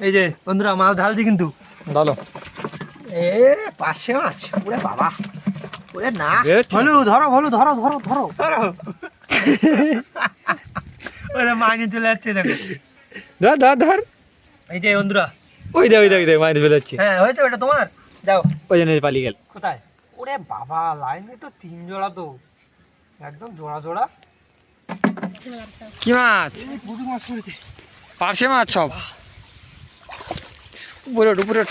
এই যে বন্ধুরা মাছ ঢালছি কিন্তু। বলো এ পাশে মাছ ওরে বাবা। ওরে না। হলু ধরো হলু ধরো ধরো ধরো। ধরো। ওরে মাইনে চলে যাচ্ছে দেখো। ধর ধর ধর। এই যে বন্ধুরা। ওই দে ওই দে ওই দে মাইনে ফেলে যাচ্ছে। হ্যাঁ হয়েছে ওটা তোমার? যাও। ওই জন্য পালিয়ে গেল। কোথায়? ওরে বাবা লাইনে তো তিন জোড়া তো। একদম জোড়া জোড়া। কি মাছ? এই মাছ পড়েছে পার্শে মাছ সব। উপরে ওঠ উপরে ওঠ।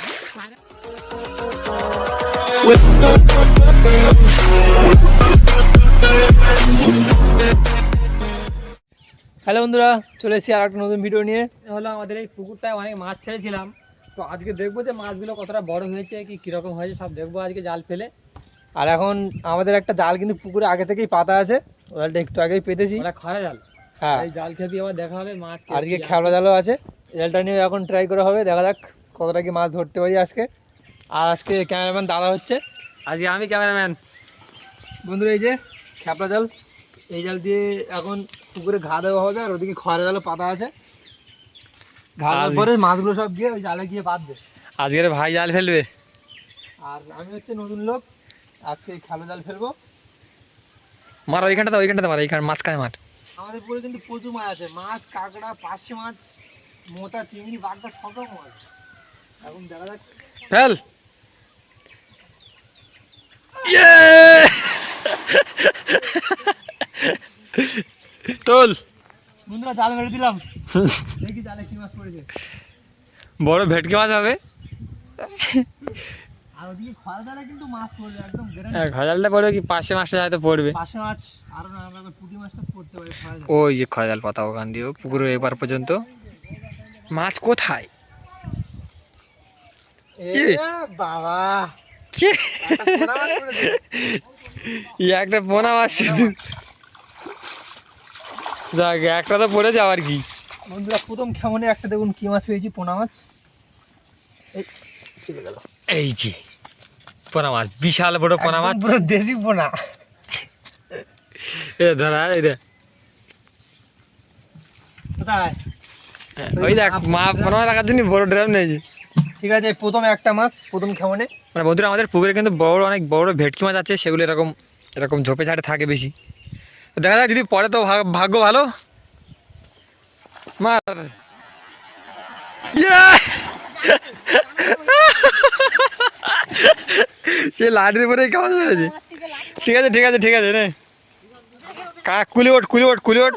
হ্যালো বন্ধুরা চলে এসেছি আর একটা নতুন ভিডিও নিয়ে। হলো আমাদের এই পুকুরটায় অনেক মাছ ছেড়েছিলাম। তো আজকে দেখব যে মাছগুলো কতটা বড় হয়েছে কি কীরকম হয়েছে সব দেখব আজকে জাল ফেলে। আর এখন আমাদের একটা জাল কিন্তু পুকুরে আগে থেকেই পাতা আছে জালটা একটু আগেই পেতেছি। ওটা খরা জাল। হ্যাঁ। এই জাল খেপি আবার দেখা হবে মাছ আজকে কি খেবলা জালও আছে জালটা নিয়ে এখন ট্রাই করা হবে দেখা যাক। কতটা কি মাছ ধরতে পারি আজকে? আর আজকে ক্যামেরাম্যান দাদা হচ্ছে। আজকে আমি ক্যামেরাম্যান। বন্ধুরা এই যে খেপলা জাল এই জাল দিয়ে এখন পুকুরে ঘা দেওয়া হবে আর ওদিকে খড়া জালও পাতা আছে। ঘা দেওয়ার পরে মাছগুলো সব গিয়ে ওই জালে গিয়ে বাঁধবে। আজকের ভাই জাল ফেলবে। আর আমি হচ্ছে নতুন লোক আজকে খেলো জাল ফেলব। মার ওইখানটাতে ওইখানটাতে মার এইখানে মাঝখানে মার। আমাদের পুকুরে কিন্তু প্রচুর মাছ আছে। মাছ কাঁকড়া পার্শে মাছ মোচা চিংড়ি বাগদা সব রকম মাছ। এখন দেখা যাক ফেল। ইয়ে! তোল। বন্ধুরা জাল মেরে দিলাম। দেখি জালে কি মাছ পড়েছে। বড় ভেটকি মাছ হবে। আর ওদিকে খরা জালে কিন্তু মাছ পড়বে একদম গ্যারান্টি হাজারটা পড়বে কি পাশে মাছটা হয়তো পড়বে। পাশে মাছ আরও না আমরা পুঁটি মাছটা পড়তে পারি খরা জালে। ওই যে খয়াল পাতা ওখান দিয়েও পুকুরের এবার পর্যন্ত। মাছ কোথায়? বাবা। একটা পোনা মাছ পড়েছে। একটা যাক তো পড়ে যাওয়ার কি। বন্ধুরা প্রথম কেমনে একটা দেখুন কি মাছ পেয়েছি পোনা মাছ। এই যে পোনা মাছ বিশাল বড় পোনা মাছ। পুরো দেশি পোনা। এ ধরা এই দে। ওই দেখ মা পোনা মাছ রাখার জন্য বড় ড্রাম নেই যে। ঠিক আছে প্রথম একটা মাছ প্রথম কেমনে মানে বন্ধুরা আমাদের পুকুরে কিন্তু বড় অনেক বড় ভেটকি মাছ আছে সেগুলো এরকম এরকম ঝোপে ঝাড়ে থাকে বেশি। দেখা যাক যদি পরে তো ভাগ- ভাগ্য ভালো। মার। সে লাঠির পরে কেমন মেরেছে ঠিক আছে ঠিক আছে ঠিক আছে রে কা কুলি ওঠ কুলি ওঠ কুলি ওঠ।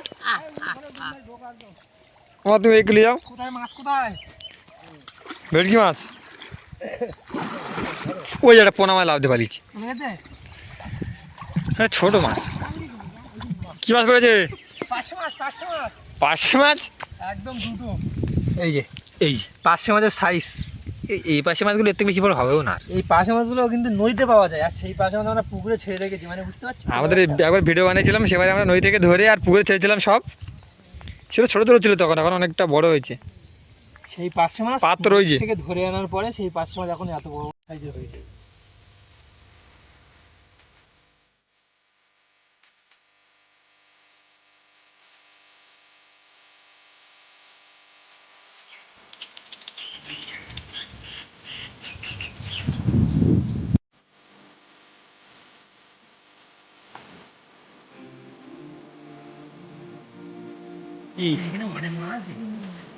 আমার তুমি এই কুলি যাও। কোথায় মাছ কোথায়? ভেটকি মাছ ওই একটা পোনা মাছ লাভতে পারিছি ছোট মাছ কি মাছ পড়েছে পার্শে মাছ একদম দুটো এই যে এই যে, পাঁচশো মাছের সাইজ এই- এই পাশে মাছগুলো এর থেকে বেশি বড় হবেও না। এই পাশে মাছগুলো কিন্তু নদীতে পাওয়া যায় আর সেই পাশে মাছ আমরা পুকুরে ছেড়ে রেখেছি মানে বুঝতে পারছি আমাদের একবার ভিডিও বানিয়েছিলাম সেবারে আমরা নদী থেকে ধরে আর পুকুরে ছেড়েছিলাম সব। সেটা ছোটো ছোটো ছিল তখন এখন অনেকটা বড় হয়েছে। সেই পাঁচশো মাছ পাত্র ওই যে। থেকে ধরে আনার পরে সেই পাঁচশো মাছ এখন এত বড় সাইজের হয়েছে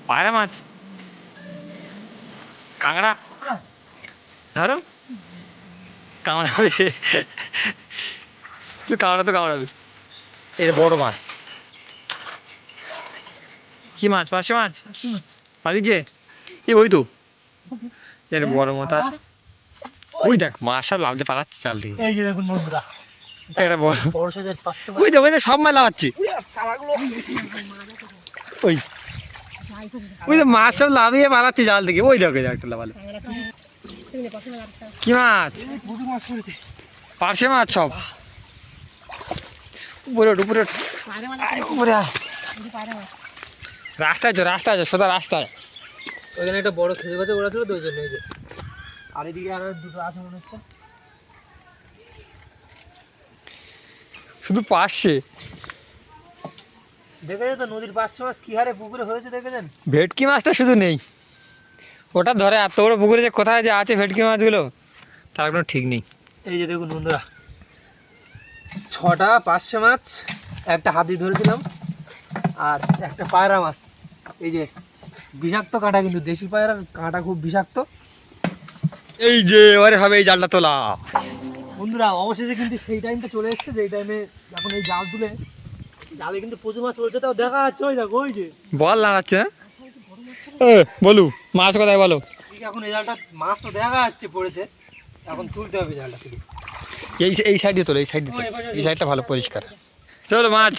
পায়রা মাছ? কাঁকড়া? ধরো। কামড়াবে তুই কামড়া তো কামড়াবে এটা বড় মাছ। কি মাছ? পাঁচশো মাছ? পালিয়েছে কি? ওই তো। এটা বড় মাথা ওই দেখ মাছ সব লাভতে পালাচ্ছে চাল থেকে এই যে দেখুন বন্ধুরা। এটা বড়। বড় সাইজের পাঁচশো ওই তো ওই তো সব মাছ লাগাচ্ছে। ওই। ওই তো মাছ সব লাভিয়ে পালাচ্ছে জাল থেকে ওই দেখে একটা লাভালে কি মাছ? পার্শে মাছ সব। উপরে ওঠ উপরে উপরে। রাস্তায় তো রাস্তায় আছে সোজা রাস্তায়। ওইখানে একটা বড় খেজুর গাছে ওরা ছিল তো ওই জন্য এই যে। আর এদিকে আরও দুটো আছে মনে হচ্ছে। শুধু পাশে দেখেছেন তো নদীর পাঁচশো মাছ কি হারে পুকুরে হয়েছে দেখেছেন ভেটকি মাছটা শুধু নেই। ওটা ধরে এত বড় পুকুরে যে কোথায় যে আছে ভেটকি মাছগুলো তার কোনো ঠিক নেই। এই যে দেখুন বন্ধুরা ছটা পাঁচশো মাছ একটা হাতি ধরেছিলাম আর একটা পায়রা মাছ। এই যে বিষাক্ত কাঁটা কিন্তু দেশি পায়রার কাঁটা খুব বিষাক্ত। এই যে এবারে হবে এই জালটা তোলা। বন্ধুরা অবশেষে কিন্তু সেই টাইমটা চলে এসছে যেই টাইমে এখন এই জাল তুলে জালে কিন্তু প্রচুর মাছ পড়েছে তাও দেখা যাচ্ছে ওই দেখো ওই যে। বল নাড়াচ্ছে না এ, বলু মাছ কোথায় বলো? এখন এই জালটা মাছ তো দেখা যাচ্ছে পড়েছে এখন তুলতে হবে জালটা এই এই সাইডে তোলো এই সাইডে তোলো এই সাইডটা ভালো পরিষ্কার। চলো মাছ।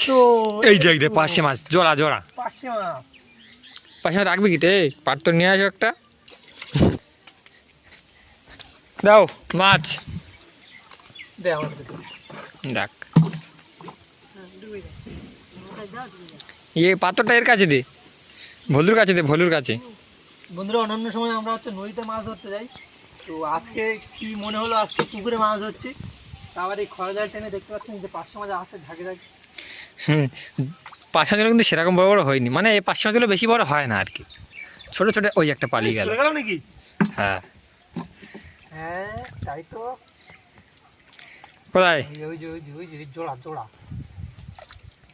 এই দেখ দে পাশে মাছ জোড়া জোড়া। পাঁচশো মাছ। পাশে মাছ রাখবি কি রে পাট তো নিয়ে আসো একটা। দাও মাছ। দে আমার কাছে দে। ইয়ে পাথরটা এর কাছে দে। ভলুর কাছে দে ভলুর কাছে। বন্ধুরা অন্যান্য সময় আমরা হচ্ছে নদীতে মাছ ধরতে যাই। তো আজকে কি মনে হলো আজকে পুকুরে মাছ ধরছি? আবার এই খরা জাল টেনে দেখতে পাচ্ছেন যে পাঁচশো মাছ আসে ঝাঁকে ঝাঁকে হুম পাঁচ মাছগুলো কিন্তু সেরকম বড় বড় হয়নি। মানে এই পাঁচ মাছগুলো বেশি বড় হয় না আর কি। ছোট ছোট ওই একটা পালিয়ে গেল। নাকি? হ্যাঁ। হ্যাঁ তাই তো। কোথায়? জোড়া জোড়া।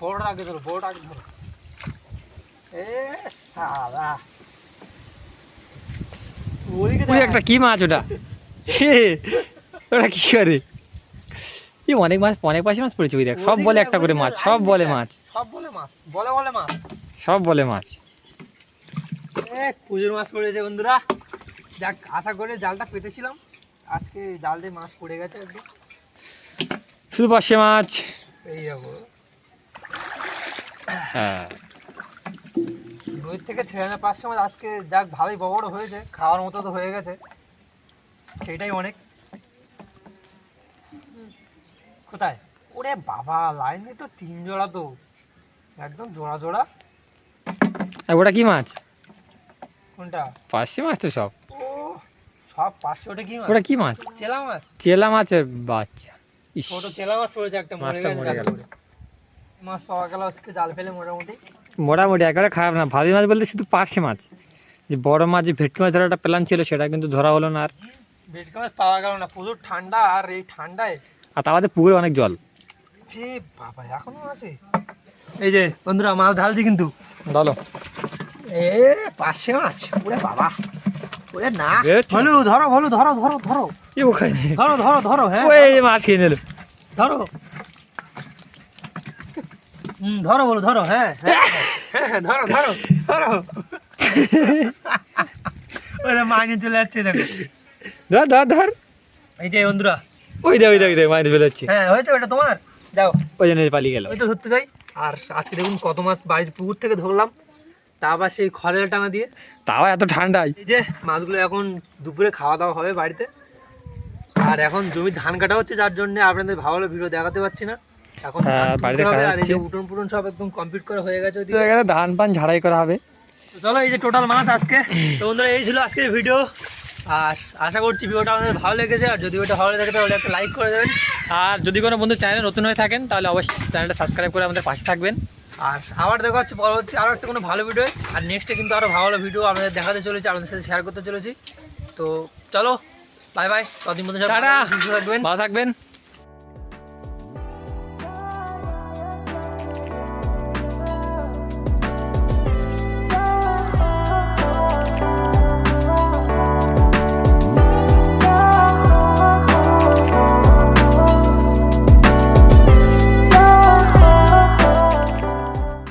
বড়টা আগে ধরো বড়টা আগে ধরো। এ ওই একটা কি মাছ ওটা? ওটা কি করে? এই অনেক মাছ অনেক পাশে মাছ পড়েছে ওই দেখ সব বলে একটা করে মাছ সব বলে মাছ। সব বলে মাছ বলে বলে মাছ। সব বলে মাছ। এ পুজোর মাছ পড়েছে বন্ধুরা। যাক আশা করে জালটা পেতেছিলাম। আজকে জালটা মাছ পড়ে গেছে একদম। শুধু পাশে মাছ। এই যাব হ্যাঁ। নদী থেকে ছেড়ে আনা পাঁচশো মাছ আজকে যাক ভালোই বড় বড় হয়েছে খাওয়ার মতো তো হয়ে গেছে সেটাই অনেক। কোথায়? ওরে বাবা লাইনে তো তিন জোড়া তো একদম জোড়া জোড়া। আর ওটা কি মাছ? কোনটা? পাশে মাছ তো সব। ও সব পাঁচশোটা কি মাছ? ওটা কি মাছ? চেলা মাছ। চেলা মাছের বাচ্চা। ইস, ছোট চেলা মাছ পড়েছে একটা মাছটা মরে গেল। মাছ পাওয়া গেল আজকে জাল ফেলে মোটামুটি। মোটামুটি একেবারে খারাপ না। ভাবি মাছ বলতে শুধু পার্শে মাছ। যে বড় মাছ যে ভেটকি মাছ ধরার একটা প্ল্যান ছিল সেটা কিন্তু ধরা হলো না আর। ভেটকি মাছ পাওয়া গেল না প্রচুর ঠান্ডা আর এই ঠান্ডায় আর তার পুকুরে অনেক জল। হে বাবা এখনও আছে? এই যে বন্ধুরা মাছ ঢালছি কিন্তু। বলো এ পাশে মাছ ওরে বাবা। ওরে না। ভলু ধরো ভলু ধরো ধরো ধরো। এ ওখানে। ধরো ধরো ধরো হ্যাঁ ওই মাছ খেয়ে নিল। ধরো। ধরো বলো ধরো হ্যাঁ হ্যাঁ, ধরো ধরো ধরো। ওরে মাইনে চলে যাচ্ছে দেখো। ধর ধর ধর। এই যে বন্ধুরা। ওই দে ওই দে ওই দে মাছ বেরোচ্ছে হ্যাঁ হয়েছে ওটা তোমার? যাও। ওই জন্য পালিয়ে গেল। ওই তো ধরতে যাই আর আজকে দেখুন কত মাছ বাড়ির পুকুর থেকে ধরলাম। তা আবার সেই খড়ের টানা দিয়ে। তাও এত ঠান্ডায় এই যে মাছগুলো এখন দুপুরে খাওয়া দাওয়া হবে বাড়িতে। আর এখন জমি ধান কাটা হচ্ছে যার জন্য আপনাদের ভালো ভালো ভিডিও দেখাতে পারছি না। হ্যাঁ, বাড়িতে হচ্ছে। উঠোন পুটন সব একদম কমপ্লিট করা হয়ে গেছে ওদিকে। এখানে ধান পান ঝাড়াই করা হবে। তো চলো এই যে টোটাল মাছ আজকে। তো বন্ধুরা এই ছিল আজকের ভিডিও আর আশা করছি ভিডিওটা আমাদের ভালো লেগেছে। আর যদি ভিডিওটা ভালো লেগে তাহলে একটা লাইক করে দেবেন। আর যদি কোনো বন্ধু চ্যানেলে নতুন হয়ে থাকেন তাহলে অবশ্যই চ্যানেলটা সাবস্ক্রাইব করে আমাদের পাশে থাকবেন। আর আবার দেখা হচ্ছে পরবর্তী আরও একটা কোনো ভালো ভিডিও আর নেক্সটে কিন্তু আরও ভালো ভালো ভিডিও আপনাদের দেখাতে চলেছি আপনাদের সাথে শেয়ার করতে চলেছি। তো চলো বাই বাই ততদিন সব থাকবেন। ভালো থাকবেন।